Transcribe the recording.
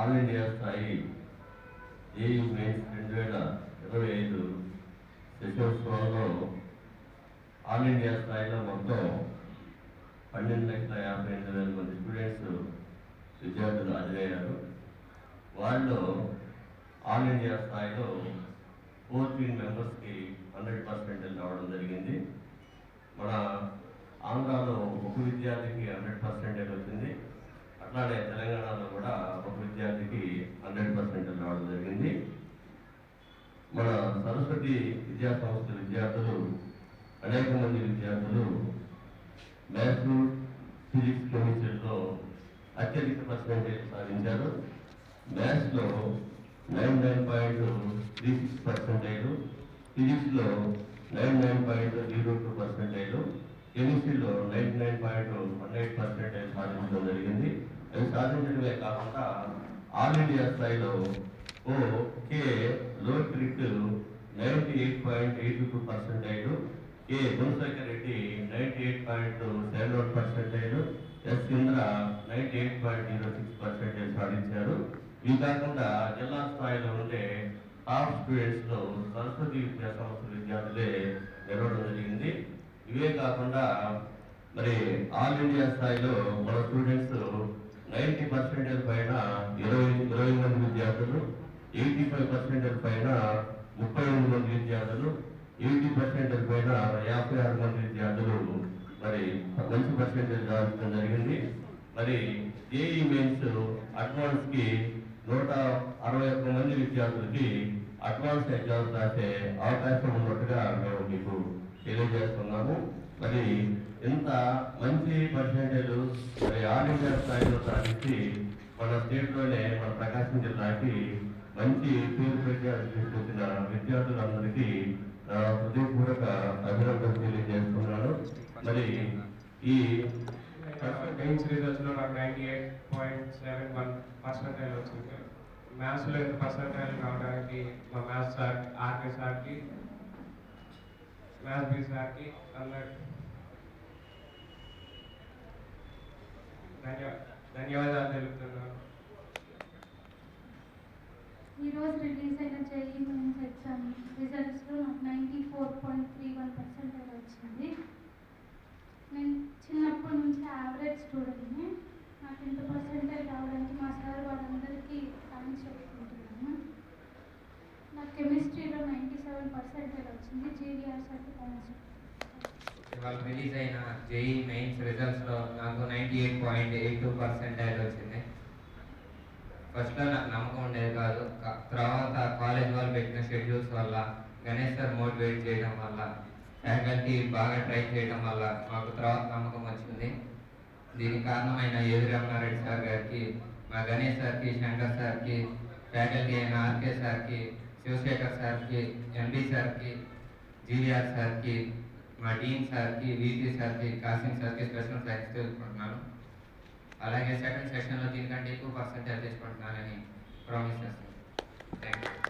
All India స్థాయి ఏయూ mains రెండు వేల ఇరవై ఐదు శశోత్సవంలో ఆల్ ఇండియా స్థాయిలో మొత్తం పన్నెండు లక్షల యాభై ఎనిమిది వేల మంది స్టూడెంట్స్ విద్యార్థులు హాజరయ్యారు. వాళ్ళు ఆల్ ఇండియా స్థాయిలో ఫోర్టీన్ మెంబర్స్కి హండ్రెడ్ పర్సెంట్ రావడం జరిగింది. మన ఆంధ్రాలో ఒక విద్యార్థికి హండ్రెడ్ పర్సెంటేజ్ వచ్చింది. అట్లానే తెలంగాణలో కూడా విద్యార్థికి హండ్రెడ్ పర్సెంటేజ్ రావడం జరిగింది. మన సరస్వతి విద్యా సంస్థ విద్యార్థులు అనేక మంది విద్యార్థులు మ్యాథ్స్ ఫిజిక్స్ కెమిస్ట్రీలో అత్యధిక పర్సెంటేజ్ సాధించారు. మ్యాథ్స్లో nine nine point three six percentage ఫిజిక్స్లో nine nine point zero two percentage కెమిస్ట్రీలో nine nine point one eight percentage సాధించడం జరిగింది. అవి సాధించడమే కాకుండా ఆల్ ఇండియా స్థాయిలో O K Lokrit ninety eight point eight two percentage K Gunasekhar Reddy ninety eight point seven one percentage S Indra ninety eight point zero six percentage సాధించారు. ఇవి కాకుండా జిల్లా స్థాయిలో ఉండే టాప్ స్టూడెంట్స్లో సరస్వతి విద్యా సంస్థ విద్యార్థులే నిలవడం జరిగింది. ఇవే కాకుండా మరి ఆల్ ఇండియా స్థాయిలో మన స్టూడెంట్స్ నైంటీ పర్సెంటేజ్ పైన ఇరవై ఇరవై మంది విద్యార్థులు ఎయిటీ ఫైవ్ పర్సెంటేజ్ పైన ముప్పై ఎనిమిది మంది విద్యార్థులు ఎయిటీ పర్సెంటేజ్ పైన యాభై ఆరు మంది విద్యార్థులు మరి మంచి పర్సెంటేజ్ రావడం జరిగింది. మరి ఏఈ మెయిన్స్ అడ్వాన్స్కి నూట అరవై ఒక్క మంది విద్యార్థులకి అడ్వాన్స్ ఎగ్జామ్స్ రాసే అవకాశం ఉన్నట్టుగా మేము మీకు తెలియజేస్తున్నాము. మరి ఇంత మంచి పర్సెంటేజ్ మరి ఆల్ ఇండియా స్థాయిలో సాధించి మన స్టేట్లోనే మన ప్రకాశం జిల్లాకి మంచి పేరు ప్రఖ్యాతి తీసుకొచ్చిన విద్యార్థులందరికీ నా హృదయపూర్వక అభినందనలు తెలియజేస్తున్నాను. మరి ఈ మెయిన్స్ రిజల్ట్స్లో నాకు ninety eight point seven one percentage వచ్చింది మ్యాథ్స్లో ఇంత పర్సెంటైల్ రావడానికి మా మ్యాథ్స్ సార్ ఆర్కే సార్కి క్లాస్ బి సార్కి అందరు ధన్యవాదాలు తెలుపుతున్నాను ఈరోజు రిలీజ్ అయిన జేఈ మెయిన్స్ ఎగ్జామ్ రిజల్ట్స్లో నాకు ninety four point three one percentage వచ్చింది. నేను చిన్నప్పటి నుంచి యావరేజ్ స్టూడెంట్ని నాకు ఇంత పర్సెంటేజ్ రావడానికి మా సార్ వాళ్ళందరూ థ్యాంక్స్ చెప్పుకుంటున్నాను నాకు కెమిస్ట్రీలో నైంటీ సెవెన్ పర్సెంటేజ్ వచ్చింది జీవీఆర్ ఇవాళ రిలీజ్ అయిన జేఈ మెయిన్స్ రిజల్ట్స్లో నాకు ninety eight point eight two percentage వచ్చింది ఫస్ట్లో నాకు నమ్మకం ఉండేది కాదు. తర్వాత కాలేజ్ వాళ్ళు పెట్టిన షెడ్యూల్స్ వల్ల గణేష్ సార్ మోటివేట్ చేయడం వల్ల ఫ్యాకల్టీ బాగా ట్రై చేయడం వల్ల మాకు తర్వాత నమ్మకం వచ్చింది. దీనికి కారణమైన ఏది రమణారెడ్డి సార్ గారికి మా గణేష్ సార్కి శంకర్ సార్కి ఫ్యాకల్టీ అయిన ఆర్కే సార్కి శివశేఖర్ సార్కి ఎండి సార్కి జీవీఆర్ సార్కి మా డీన్ సార్కి వీటీ సార్కి కాసిం సార్కి స్పెషల్ థ్యాంక్స్ తెలుసుకుంటున్నాను అలాగే సెకండ్ సెషన్లో దీనికంటే ఎక్కువ పర్సెంటేజ్ తెచ్చుకుంటున్నానని ప్రామిస్ చేస్తాను థ్యాంక్ యూ